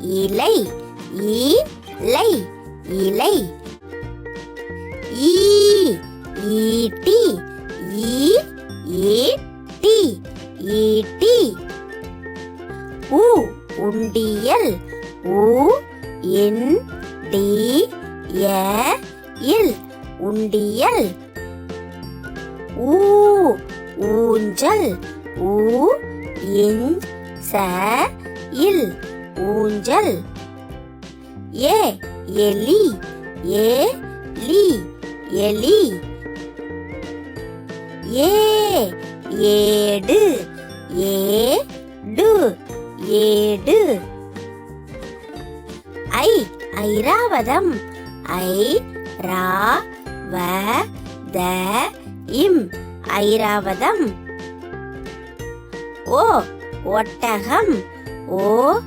இலை இலை இலை. ஈ ஈட்டி ஈ ஈட்டி ஈட்டி. உ உண்டியல் உ இன் டி ய இல் உண்டியல். ஊ ஊஞ்சல் ஊ இன் ச இல். ஊஞ்சல். ஏ எலி. ஏ லி. எலி. ஏ ஏடு. ஏடு ஏடு. ஐ ஐராவதம். ஐ ரா வ த இம். ஐராவதம். ஓ ஒட்டகம். ஓ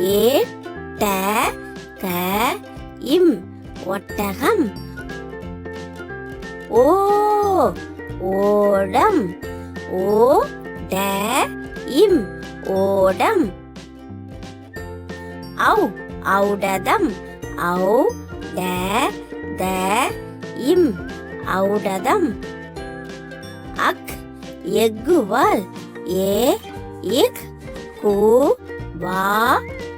ஏ ட க இம் ஒட்டகம். ஓ ஓடம். ஓ ட இம் ஓடம். ஔ ஔடதம். ஔ ட த இம் ஔடதம். அக் எக்குவால் ஏ இக் கு வா